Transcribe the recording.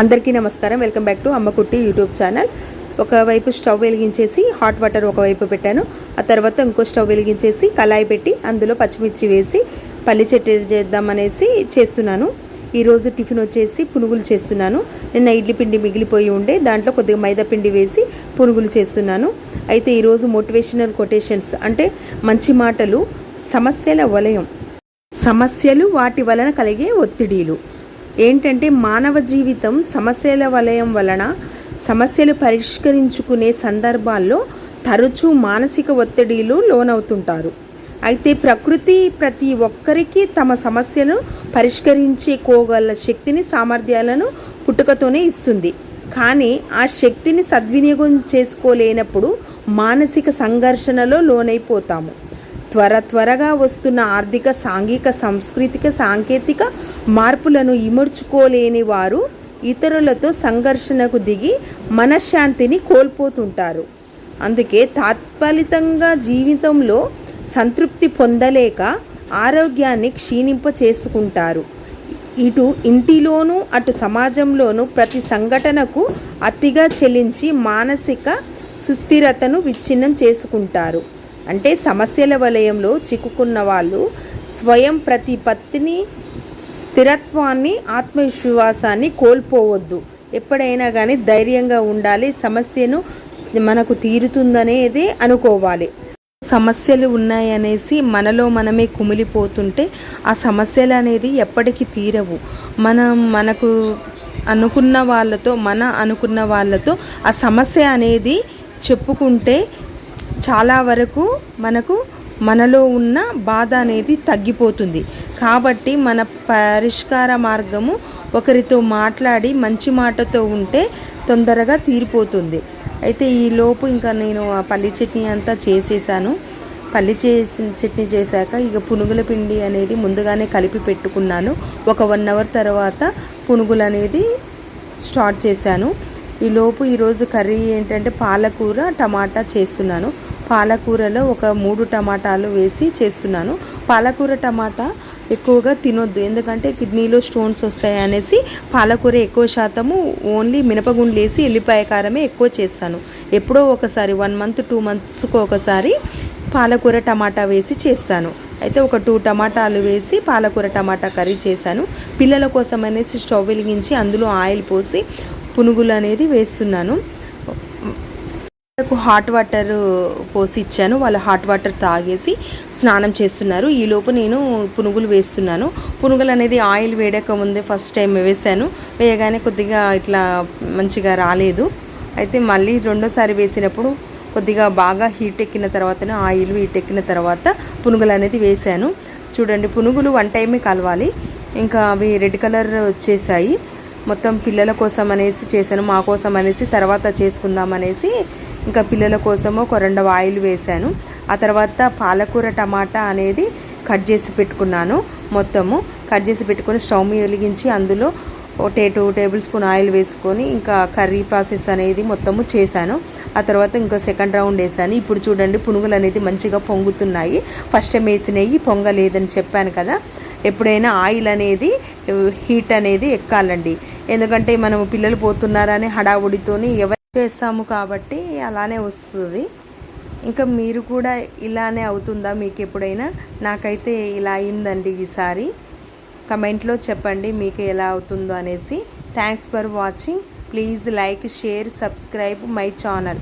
అందరికీ నమస్కారం. Welcome back to Ammakutti YouTube channel. ఒకవైపు స్టవ్ వెలిగించేసి హాట్ వాటర్ ఒకవైపు పెట్టాను. ఆ తర్వాత ఇంకో స్టవ్ వెలిగించేసి కళాయి పెట్టి అందులో పచ్చిమిర్చి వేసి పల్లి చెట్టు చేద్దామనేసి చేస్తున్నాను. ఈరోజు టిఫిన్ వచ్చేసి పునుగులు చేస్తున్నాను. నిన్న ఇడ్లీ పిండి మిగిలిపోయి ఉండే దాంట్లో కొద్దిగా మైదా పిండి వేసి పునుగులు చేస్తున్నాను. అయితే ఈరోజు మోటివేషనల్ కొటేషన్స్ అంటే మంచి మాటలు సమస్యల వలయం. సమస్యలు వాటి వలన కలిగే ఒత్తిడిలు. ఏంటంటే మానవ జీవితం సమస్యల వలయం వలన సమస్యలు పరిష్కరించుకునే సందర్భాల్లో తరచూ మానసిక ఒత్తిడిలు లోనవుతుంటారు. అయితే ప్రకృతి ప్రతి ఒక్కరికి తమ సమస్యను పరిష్కరించుకోగల శక్తిని సామర్థ్యాలను పుట్టుకతోనే ఇస్తుంది. కానీ ఆ శక్తిని సద్వినియోగం చేసుకోలేనప్పుడు మానసిక సంఘర్షణలో లోనైపోతాము. త్వర త్వరగా వస్తున్న ఆర్థిక సాంఘిక సాంస్కృతిక సాంకేతిక మార్పులను ఇమర్చుకోలేని వారు ఇతరులతో సంఘర్షణకు దిగి మనశ్శాంతిని కోల్పోతుంటారు. అందుకే తాత్ఫలితంగా జీవితంలో సంతృప్తి పొందలేక ఆరోగ్యాన్ని క్షీణింప చేసుకుంటారు. ఇటు ఇంటిలోనూ అటు సమాజంలోనూ ప్రతి సంఘటనకు అతిగా చెలించి మానసిక సుస్థిరతను విచ్ఛిన్నం చేసుకుంటారు. అంటే సమస్యల వలయంలో చిక్కుకున్న వాళ్ళు స్వయం ప్రతిపత్తిని స్థిరత్వాన్ని ఆత్మవిశ్వాసాన్ని కోల్పోవద్దు. ఎప్పుడైనా కానీ ధైర్యంగా ఉండాలి. సమస్యను మనకు తీరుతుందనేది అనుకోవాలి. సమస్యలు ఉన్నాయనేసి మనలో మనమే కుమిలిపోతుంటే ఆ సమస్యలు అనేది ఎప్పటికీ తీరవు. మనం మనకు అనుకున్న వాళ్ళతో మన అనుకున్న వాళ్ళతో ఆ సమస్య అనేది చెప్పుకుంటే చాలా వరకు మనకు మనలో ఉన్న బాధ అనేది తగ్గిపోతుంది. కాబట్టి మన పరిష్కార మార్గము ఒకరితో మాట్లాడి మంచి మాటతో ఉంటే తొందరగా తీరిపోతుంది. అయితే ఈ లోపు ఇంకా నేను ఆ పల్లి చట్నీ అంతా చేసేసాను. పల్లి చేసి చట్నీ చేశాక ఇక పునుగుల పిండి అనేది ముందుగానే కలిపి పెట్టుకున్నాను. ఒక వన్ అవర్ తర్వాత పునుగులు అనేది స్టార్ట్ చేశాను. ఈలోపు ఈరోజు కర్రీ ఏంటంటే పాలకూర టమాటా చేస్తున్నాను. పాలకూరలో ఒక మూడు టమాటాలు వేసి చేస్తున్నాను. పాలకూర టమాటా ఎక్కువగా తినొద్దు. ఎందుకంటే కిడ్నీలో స్టోన్స్ వస్తాయి అనేసి పాలకూర ఎక్కువ శాతము ఓన్లీ మినపగుండ్లు వేసి ఎల్లిపాయ కారమే ఎక్కువ చేస్తాను. ఎప్పుడో ఒకసారి వన్ మంత్ టూ మంత్స్కి ఒకసారి పాలకూర టమాటా వేసి చేస్తాను. అయితే ఒక టూ టమాటాలు వేసి పాలకూర టమాటా కర్రీ చేశాను. పిల్లల కోసం అనేసి స్టవ్ వెలిగించి అందులో ఆయిల్ పోసి పునుగులు అనేది వేస్తున్నాను. వాళ్ళకు హాట్ వాటర్ పోసి ఇచ్చాను. వాళ్ళు హాట్ వాటర్ తాగేసి స్నానం చేస్తున్నారు. ఈ లోపు నేను పునుగులు వేస్తున్నాను. పునుగులు అనేది ఆయిల్ వేడక ముందే ఫస్ట్ టైం వేసాను. వేయగానే కొద్దిగా ఇట్లా మంచిగా రాలేదు. అయితే మళ్ళీ రెండోసారి వేసినప్పుడు కొద్దిగా బాగా హీట్ ఎక్కిన తర్వాతనే ఆయిల్ హీట్ ఎక్కిన తర్వాత పునుగులు అనేది వేసాను చూడండి పునుగులు వన్ టైమే కలవాలి. ఇంకా అవి రెడ్ కలర్ వచ్చేసాయి. మొత్తం పిల్లల కోసం అనేసి చేశాను మా కోసం అనేసి తర్వాత చేసుకుందాం అనేసి ఇంకా పిల్లల కోసము ఒక రెండు ఆయిల్ వేశాను. ఆ తర్వాత పాలకూర టమాటా అనేది కట్ చేసి పెట్టుకున్నాను మొత్తము. కట్ చేసి పెట్టుకొని స్టవ్ వెలిగించి అందులో ఒక టే టూ టేబుల్ స్పూన్ ఆయిల్ వేసుకొని ఇంకా కర్రీ ప్రాసెస్ అనేది మొత్తము చేశాను. ఆ తర్వాత ఇంకా సెకండ్ రౌండ్ వేసాను ఇప్పుడు చూడండి పునుగులు అనేది మంచిగా పొంగుతున్నాయి. ఫస్ట్ టైం వేసినవి పొంగలేదని చెప్పాను కదా. ఎప్పుడైనా ఆయిల్ అనేది హీట్ అనేది ఎక్కాలండి. ఎందుకంటే మనం పిల్లలు పోతున్నారని హడావుడితోని ఎవరు చేస్తాము కాబట్టి అలానే వస్తుంది. ఇంకా మీరు కూడా ఇలానే అవుతుందా? మీకు ఎప్పుడైనా? నాకైతే ఇలా అయిందండి ఈసారి. కమెంట్లో చెప్పండి మీకు ఎలా అవుతుందో అనేసి. Thanks for watching please like share subscribe my channel